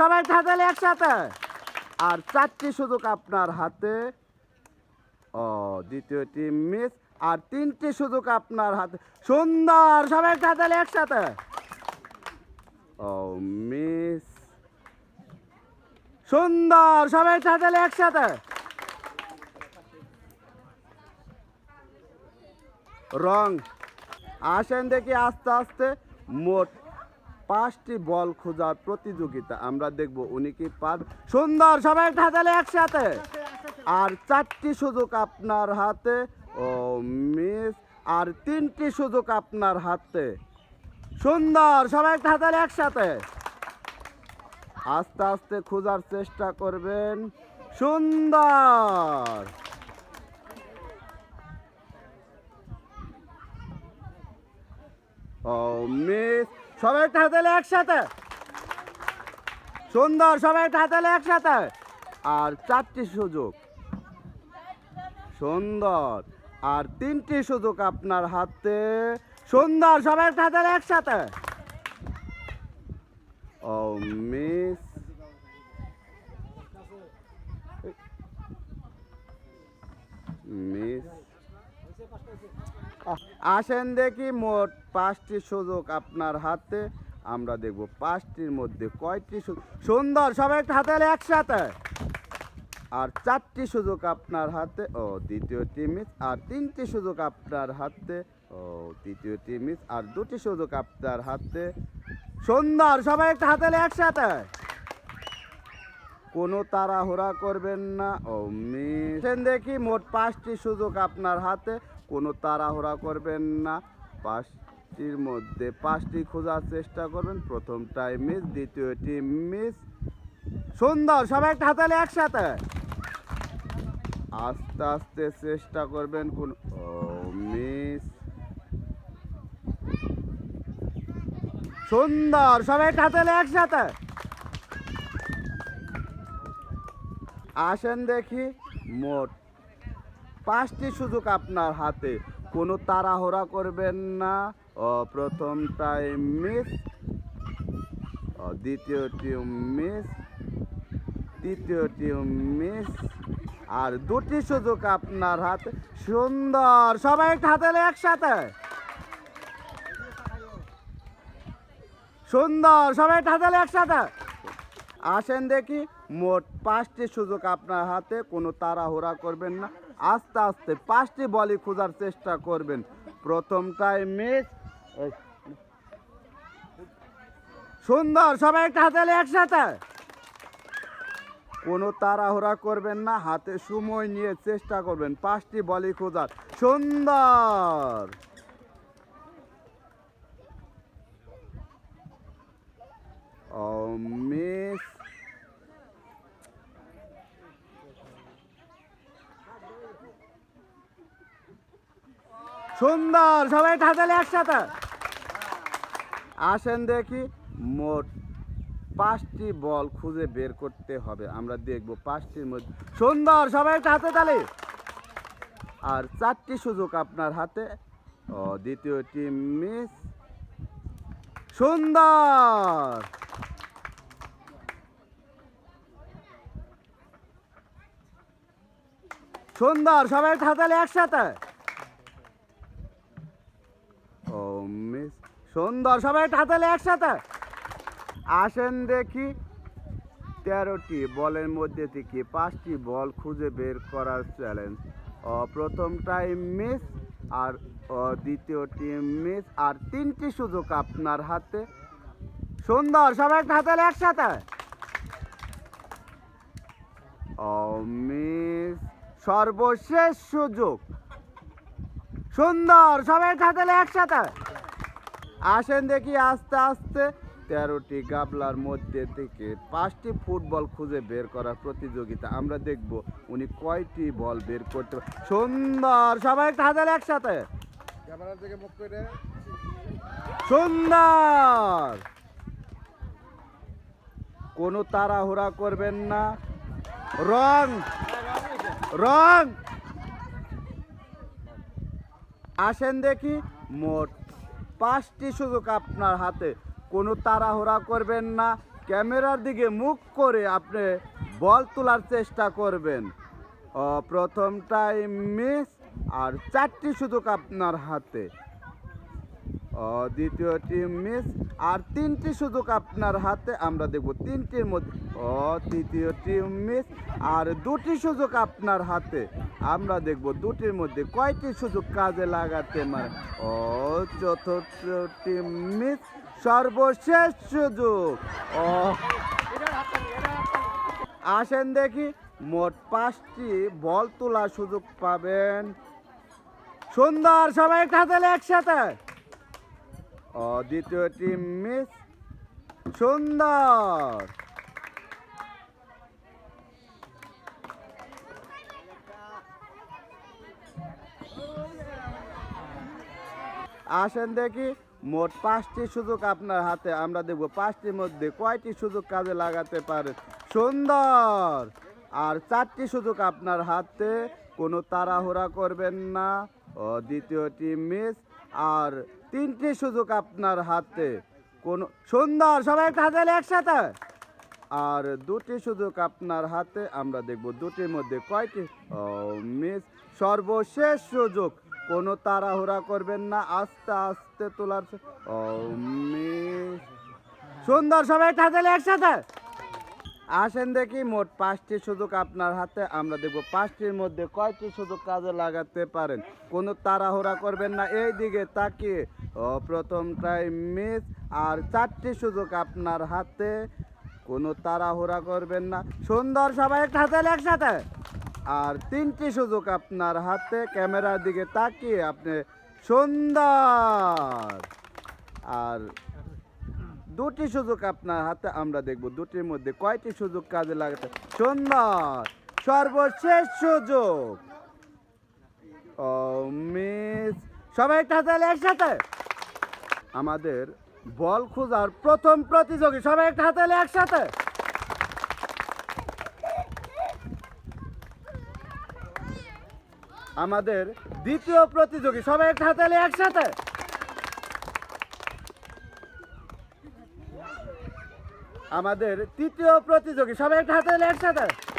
সবাই থাকলে একসাথে। আর চারটি সুযোগ আপনার হাতে। ও দ্বিতীয় টিম মিস আর তিনটি সুযোগ আপনার হাতে। সুন্দর, সবাই থাকলে একসাথে। ও মিস সুন্দর, সবাই থাকলে একসাথে। রং। আসেন দেখি আস্তে আস্তে। মোট পাঁচটি বল খোঁজার প্রতিযোগিতা আমরা দেখব। উনি কি পার সুন্দর, সবাই হাতালে একসাথে। আর চারটি সুযোগ আপনার হাতে। ও, মিস। আর তিনটি সুযোগ আপনার হাতে। সুন্দর, সবাই হাতালে একসাথে। আস্তে আস্তে খোঁজার চেষ্টা করবেন। সুন্দর। ও, মিস। সবাই একটা হাতালে একসাথে সুন্দর, সবাই একটা হাতালে একসাথে আর চারটি সুযোগ। সুন্দর। আর তিনটি সুযোগ আপনার হাতে। সুন্দর, সবাই একটা হাতালে একসাথে ও মিস। মিস। আসেন দেখি মোট পাঁচটি সুযোগ আপনার হাতে। আমরা দেখব পাঁচটির মধ্যে কয়টি সুন্দর, সবাই একটা হাতে হলে একসাথে। আর চারটি সুযোগ আপনার হাতে, ও দ্বিতীয় টিমিস আর তিনটি সুযোগ আপনার হাতে, ও তৃতীয় টিমিস আর দুটি সুযোগ আপনার হাতে। সুন্দর, সবাই একটা হাতে হলে একসাথে। কোনো তাড়াহুড়া করবেন না, ও মিশেন দেখি মোট পাঁচটি সুযোগ আপনার হাতে। কোনো তাড়াহুড়া করবেন না। পাঁচটির মধ্যে পাঁচটি খোঁজার চেষ্টা করবেন। প্রথমটাই মিস দ্বিতীয়টি মিস সুন্দর, সবাই একটা হাতালে একসাথে। আস্তে আস্তে চেষ্টা করবেন কোন মিস সুন্দর, সবাই একটা হাতালে একসাথে। আসেন দেখি, মোট পাঁচটি সুযোগ আপনার হাতে। কোনো তাড়াহুড়া করবেন না। ও প্রথমটাই মিস দ্বিতীয়টি মিস তৃতীয়টি মিস আর দুটি সুযোগ আপনার হাতে। সুন্দর, সবাই হাতে একসাথে। সুন্দর, সবাই হাতে একসাথে। আসেন দেখি, মোট পাঁচটি সুযোগ আপনার হাতে। কোনো তাড়াহুড়া করবেন না। আস্তে আস্তে পাঁচটি বলই খোঁজার চেষ্টা করবেন। প্রথমটাই মিস সুন্দর, সবাই একটা হাতে একসাথে। কোনো তাড়াহুড়া করবেন না, হাতে সময় নিয়ে চেষ্টা করবেন, পাঁচটি বলই খোঁজার। সুন্দর। মিস সুন্দর, সবাই ঠাকালে একসাথে। আসেন দেখি, মোট পাঁচটি বল খুঁজে বের করতে হবে। আমরা দেখব পাঁচটির মধ্যে সুন্দর, সবাই হাতে তালে। আর চারটি সুযোগ আপনার হাতে। ও, দ্বিতীয় টিম মিস। সুন্দর! সুন্দর, সবাই হাতালে একসাথে ও মিস সুন্দর, সবাই হাতালে একসাথে। আসেন দেখি, তেরোটি বলের মধ্যে থেকে পাঁচটি বল খুঁজে বের করার চ্যালেঞ্জ ও, প্রথমটাই মিস আর, ও, দ্বিতীয়টি মিস আর তিনটি সুযোগ আপনার হাতে। সুন্দর, সবাই হাতালে একসাথে। মিস সর্বশেষ সুযোগ। সুন্দর, সবাই খাতালে একসাথে। আসেন দেখি আস্তে আস্তে। তেরোটি গাবলার মধ্যে থেকে পাঁচটি ফুটবল খুঁজে বের করার প্রতিযোগিতা আমরা দেখব উনি কয়টি বল বের করতে সুন্দর সবাই একটা হাজার একসাথে। সুন্দর। কোনো তাড়াহুড়া করবেন না। রং রং। আসেন দেখি মোট পাঁচটি সুযোগ আপনার হাতে। কোনো তাড়াহুড়া করবেন না। ক্যামেরার দিকে মুখ করে আপনি বল তোলার চেষ্টা করবেন। প্রথমটাই মিস আর চারটি সুযোগ আপনার হাতে। দ্বিতীয়টি মিস আর তিনটি সুযোগ আপনার হাতে। আমরা দেখব তিনটির মধ্যে তৃতীয়টি মিস আর দুটি সুযোগ আপনার হাতে। আমরা দেখব দুটির মধ্যে কয়টি সুযোগ কাজে লাগাতে পারে। ও, চতুর্থটি মিস সর্বশেষ সুযোগ। ও, আসেন দেখি, মোট পাঁচটি বল তোলার সুযোগ পাবেন। সুন্দর, সবাই একটা একসাথে। ও, দ্বিতীয়টি মিস সুন্দর। আসেন দেখি, মোট পাঁচটি সুযোগ আপনার হাতে, আমরা দেখব পাঁচটির মধ্যে কয়টি সুযোগ কাজে লাগাতে পারেন সুন্দর! আর চারটি সুযোগ আপনার হাতে, কোনো তাড়াহুড়া করবেন না। ও, দ্বিতীয়টি মিস আর তিনটি সুযোগ আপনার হাতে। কোনো, সুন্দর! সবাই হাতে একসাথে। আর দুটি সুযোগ আপনার হাতে, আমরা দেখব দুটির মধ্যে কয়টি মিস সর্বশেষ সুযোগ। কোনো তাড়াহুড়া করবেন না, আস্তে আস্তে তোলার সুন্দর সবাই হাতে একসাথে। আসেন দেখি, মোট পাঁচটি সুযোগ আপনার হাতে, আমরা দেখব পাঁচটির মধ্যে কয়টি সুযোগ কাজে লাগাতে পারেন। কোনো তাড়াহুড়া করবেন না, এই দিকে তাকিয়ে। ও প্রথমটাই মিস আর চারটি সুযোগ আপনার হাতে। কোনো তাড়াহুড়া করবেন না। সুন্দর সবাই হাতে একসাথে। আর তিনটি সুযোগ আপনার হাতে, ক্যামেরার দিকে তাকিয়ে আপনি সুন্দর। আর দুটি সুযোগ আপনার হাতে আমরা দেখব। দুটির মধ্যে কয়টি সুযোগ কাজে লাগাতে? সুন্দর। সর্বশেষ সুযোগ। ও সবাই একটা হাতে একসাথে? আমাদের বল খোঁজার প্রথম প্রতিযোগী, সবাই একটা হাতে একসাথে? আমাদের দ্বিতীয় প্রতিযোগী। সবাই একটা হাতে এলে একসাথে। আমাদের তৃতীয় প্রতিযোগী। সবাই একটা হাতে এলে একসাথে।